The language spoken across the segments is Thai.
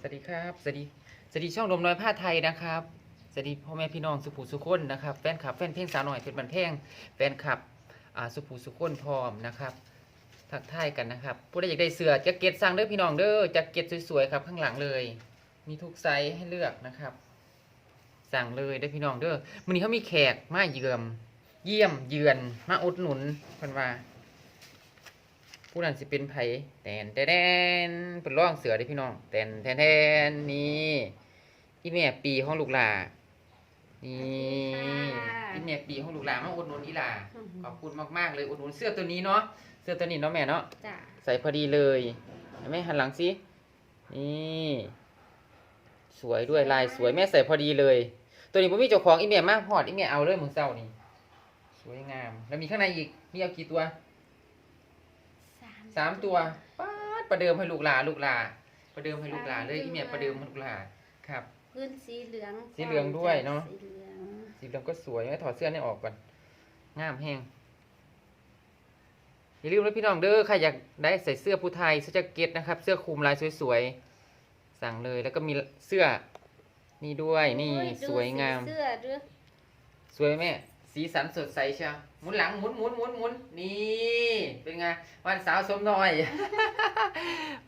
สวัสดีครับสวัสดีสวัสดีช่องลมน้อยผ้าไทยนะครับสวัสดีพ่อแม่พี่น้องสุภูสุคนนะครับแฟนคลับแฟนเพลงสาวหน่อยเพชรบันเพลงแฟนคลับอ่าสุภูสุคนพร้อมนะครับทักทายกันนะครับผู้ใดอยากได้เสื้อแจ็คเก็ตสั่งเด้อพี่น้องเด้อแจ็คเก็ตสวยๆครับข้างหลังเลย มีทุกไซส์ให้เลือกนะครับ สั่งเลยเด้อพี่น้องเด้อมื้อนี้เขามีแขกมาเยือม เยี่ยมเยือนมาอุดหนุนเพิ่นว่า ผู้นั้นสิเป็นไผแตนแตนแตนเป็นร่องเสือเด้อพี่น้องแตนแตนแตนนี่อีแม่ปีของลูกหลานี่อีแม่ปีของลูกหลามาอุดหนุนอีหลาขอบคุณมากๆเลยอุดหนุนเสื้อตัวนี้เนาะเสื้อตัวนี้เนาะแม่เนาะจ้ะใส่พอดีเลยเห็นไหมหันหลังสินี่สวยด้วยลายสวยแม่ใส่พอดีเลย ตัวนี้ผมมีเจ้าของอีแม่มากพอดอีแม่เอาเลยมึงเศร้านี่สวยงาม แล้วมีข้างในอีกมีเอากี่ตัว สามตัวป๊าดประเดิมให้ลูกหลาลูกหลาประเดิมให้ลูกหลาเลยอีเมียประเดิมให้ลูกหลาครับ พื้นสีเหลืองสีเหลืองด้วยเนอะ สีเหลืองสีเหลืองก็สวยไม่ถอดเสื้อนี่ออกก่อนงามแห้งอย่าลืมนะพี่น้องเด้อใครอยากได้ใส่เสื้อผู้ไทยเสื้อแจ็คเก็ตนะครับ เสื้อคลุมลายสวยๆสั่งเลยแล้วก็มีเสื้อนี่ด้วยนี่โอ้ยดูสวยงามสีเสื้อด้วยสวยไหมแม่ สีสันสดใสเชียวหมุนหลังหมุนหมุนหมุนหมุนนี่เป็นไงวันสาวสมน้อย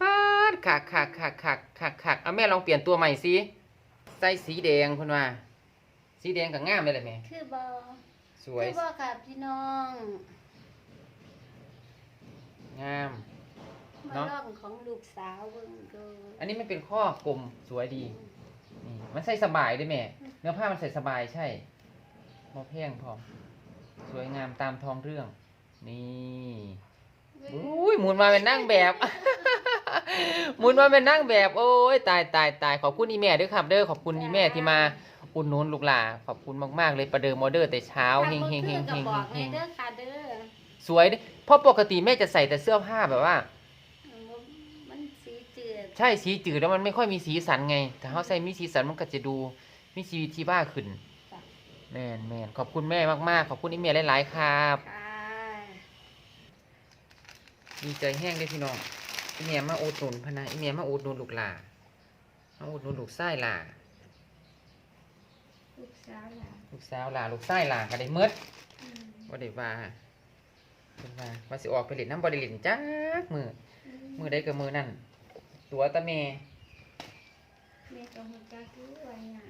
ปาดขักขักขักขักขักขักเอาแม่ลองเปลี่ยนตัวใหม่สิใส่สีแดงคุณว่า สีแดงกับงามเลยแหละแม่คือบอสวยคือบอค่ะพี่น้องงามมาเนาะล่องของลูกสาวเบิ่งดูอันนี้มันเป็นข้อกลมสวยดีนี่มันใส่สบายด้วยแม่ เนื้อผ้ามันใส่สบายใช่ มอแพงพร้อมสวยงามตามท้องเรื่อง นี่อุ้ยหมุนมาเป็นนั่งแบบหมุนมาเป็นนั่งแบบ โอ้ยตายตายตายขอบคุณอีแม่ด้วยครับ เด้อขอบคุณอีแม่ที่มาอุดหนุนลูกหลาขอบคุณมากๆเลยประเดิมออเดอร์แต่เช้าเฮงเฮงเฮงถ้าเฮบ่งคือก็บอกเฮในงเด้อค่ะเด้อสวยเด้อเพราะปกติแม่จะใส่แต่เสื้อผ้าแบบว่ามันสีจืดใช่สีจืดแล้วมันไม่ค่อยมีสีสันไง แต่เขาใส่มีสีสันมันก็จะดูมีชีวิตชีวาขึ้นจ้ะ แม่นแม่นขอบคุณแม่มากๆ ขอบคุณอีเมียหลายๆครับ ค่ะดีใจแห้งเลยพี่น้องอีเมียมาอุดหนุนพะนะอีเมียมาอุดหนุนลูกหลามาอุดหนุนลูกไส้หลาลูกสาวหล่ะลูกสาวหลาลูกไส้หลาก็ได้เมดอืมว่าได้ว่าเป็นว่าว่าสิออกไปเล่นน้ำบริลินจ้ากมือมือได้กับมือนั่นตัวตาเม แม่ก็ฮู้จักอยู่ว่าหยัง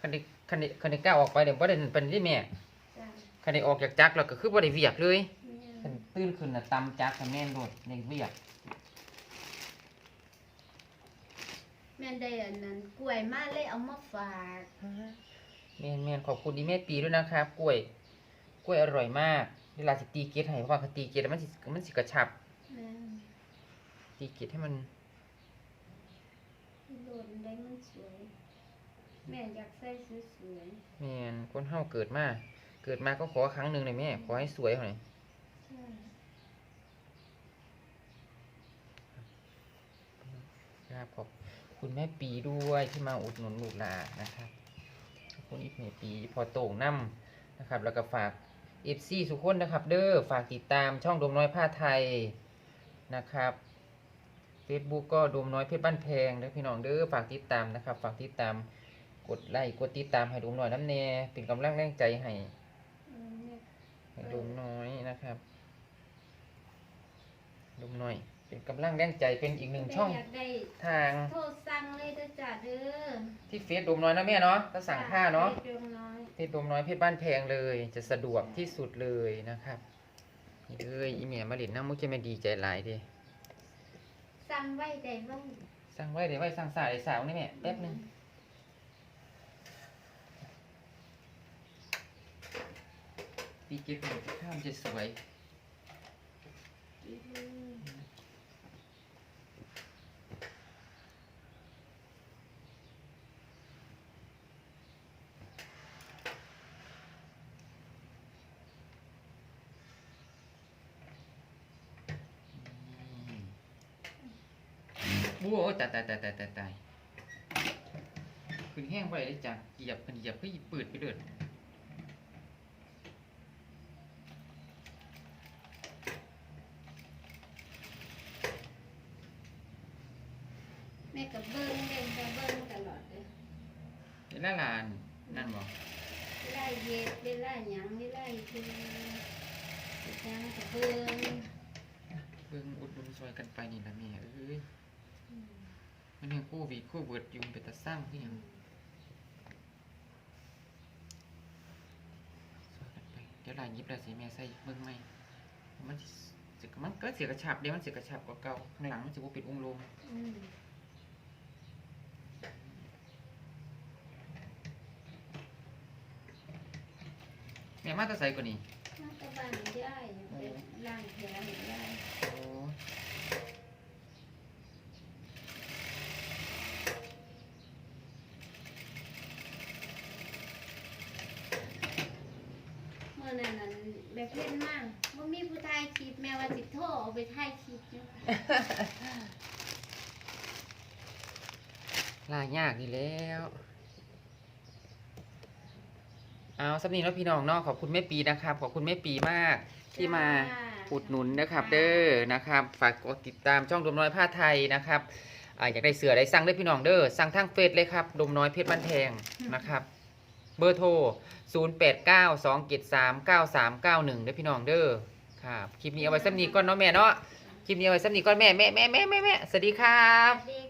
คันได้คันได้คันได้ก้าวออกไปเดี๋ยวบ่ได้นั่นเป็นที่แม่จ้ะคันได้ออกจากจักรแล้วก็คือบ่ได้เวียกเลยแม่คันตื่นขึ้นน่ะตำจักรกับแม่นโดดในเวียกแม่ได้อันนั้นกล้วยมาเลยเอามาฝากแม่นแม่นขอบคุณดีแม่ปีด้วยนะครับ กล้วย กล้วยอร่อยมาก เวลาสิตีเกล็ดให้เพราะว่าเขาตีเกล็ดแล้วมันสิมันสิกระชับ แม่ตีเกล็ดให้มันโดนได้มันสวย แม่อยากใส่สวยแม่นคนเฮาเกิดมา เกิดมาก็ขอครั้งหนึ่งเลยแม่ ขอให้สวยหน่อยๆใช่ครับขอบคุณแม่ปีด้วยที่มาอุดหนุนลูกหลานนะครับขอบคุณอีกแม่ปีพอโต่งน้ำนะครับ แล้วก็ฝากเอฟซีสุกคนนะครับ เด้อฝากติดตามช่องโดมน้อยผ้าไทยนะครับ Facebook ก็โดมน้อยเพชรบ้านแพงเด้อพี่น้องเด้อฝากติดตามนะครับ ฝากติดตาม กดไลค์กดติดตามให้โดมน้อยน้ำแน่เป็นกำลังแรงใจให้เออเนี่ยให้โดมน้อยนะครับโดมน้อย เป็นกำลังแรงใจเป็นอีกหนึ่งแม่ช่องอยากได้ทางโทรสั่งเลยเด้อจ้าเด้อที่เฟซโดมน้อยนะแม่เนาะถ้าสั่งผ้าเนาะจ้เฟซดวงน้อยเฟซโดมน้อยเพชรบ้านแพงเลย จะสะดวกที่สุดเลยนะครับนี่เอ้ยอีเมียมาเลินน้ำมุกจะไม่ดีใจหลายเดิสั่งไว้ได้ไว้สั่งไว้เดี๋ยวไว้สั่งสายสาวนี่แม่แป๊บหนึง ปีเก็บหมดข้ามจะสวยอืมโอ้โหตายตายตายตายตายตายขึ้นแห้งไปเลยจ้ะเหยียบขึ้นเหยียบเพื่อปืดไปเดือด แม่กับเบิ้งเล่นกับเบิ้งตลอดเลย เว ลาหลานนั่นบ่เวลาเย็ดเวลาหยังเวลาคือยังกับเบิ้งเบิ่งอุดหนุนซอยกันไปนี่ล่ะแม่เอ้ยมันยังโควิดโควิดอยู่เป็นตาสร้างคือหยังซอยกันไปเดี๋ยวหลานหยิบแล้วสิแม่ใส่เบิ่งใหม่มันสิมันก็เสียกระชับเดี๋ยวมันเสียกระชับกว่าเก่าข้างหลังมันสิบ่เป็นวงลมอืม แม่มาแตาใส่กว่านี้มาตะบ้านย่ายเป็นร่างแผลให้ย่ายโอ้เมื่อนั้นนั้นแบบเล่นมากว่ามีผู้ถ่ายคลิปแม่ว่าสิโทรเอาไปถ่ายคลิปอยู่ลายยากดีแล้ว เอาสำนีแล้วพี่น้องเนาะขอบคุณแม่ปีนะครับ ขอบคุณแม่ปีมาก ที่มาจ้าอุดหนุนนะครับ เด้อนะครับ ฝากกดติดตามช่องดมน้อยผ้าไทยนะครับอ่าอยากได้เสือได้สั่งได้อพี่น้องเด้อสั่งทางเฟซเลยครับดมน้อยเพชรบ้านแพงนะครับ เบอร์โทร 0 8 9 2 7 3 9 3 9 1เด้อพี่น้องเด้อครับคลิปนี้เอาไว้สำนีก่อนเนาะแม่เนาะคลิปนี้เอาไว้สำนีก่อนแม่แม่แม่แม่แม่แม่สวัสดีครัสบวัสดี